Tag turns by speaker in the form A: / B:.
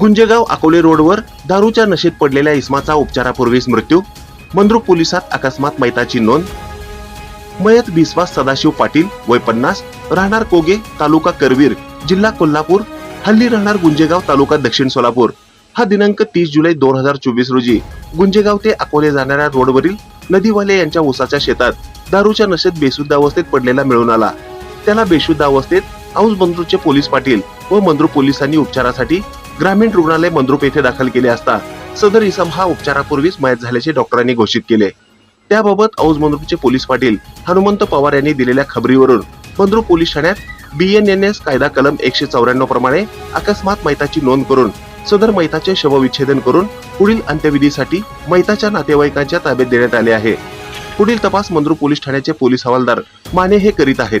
A: गुंजेगाव अकोले रोडवर दारूच्या नशेत पडलेल्या इस्माचा उपचारापूर्वीच मृत्यू मंद्रुप पोलिसात अकस्मात मैताची नोंद मयत बिस्वास सदाशिव पाटील वय पन्नास राहणार कोगे तालुका करवीर जिल्हा कोल्हापूर हल्ली राहणार गुंजेगाव तालुका दक्षिण सोलापूर. हा दिनांक तीस जुलै दोन हजार चोवीस रोजी गुंजेगाव ते अकोले जाणाऱ्या रोडवरील नदीवाले यांच्या ऊसाच्या शेतात दारूच्या नशेत बेशुद्ध अवस्थेत पडलेला मिळून आला. त्याला बेशुद्ध अवस्थेत औस बंद्रूचे पोलीस पाटील व मंद्रुप पोलिसांनी उपचारासाठी ग्रामीण रुग्णालय मंद्रुप येथे दाखल केले असता सदर इसम हा उपचारापूर्वीच मयत झाल्याचे डॉक्टरांनी घोषित केले. त्याबाबत औज मंद्रुपचे पोलीस पाटील हनुमंत पवार यांनी दिलेल्या खबरीवरून मंद्रुप पोलीस ठाण्यात बीएनएनएस कायदा कलम एकशे चौऱ्याण्णव प्रमाणे अकस्मात मैताची नोंद करून सदर मैताचे शवविच्छेदन करून पुढील अंत्यविधीसाठी मैताच्या नातेवाईकांच्या ताब्यात देण्यात आले आहे. पुढील तपास मंद्रुप पोलीस ठाण्याचे पोलीस हवालदार माने हे करीत आहेत.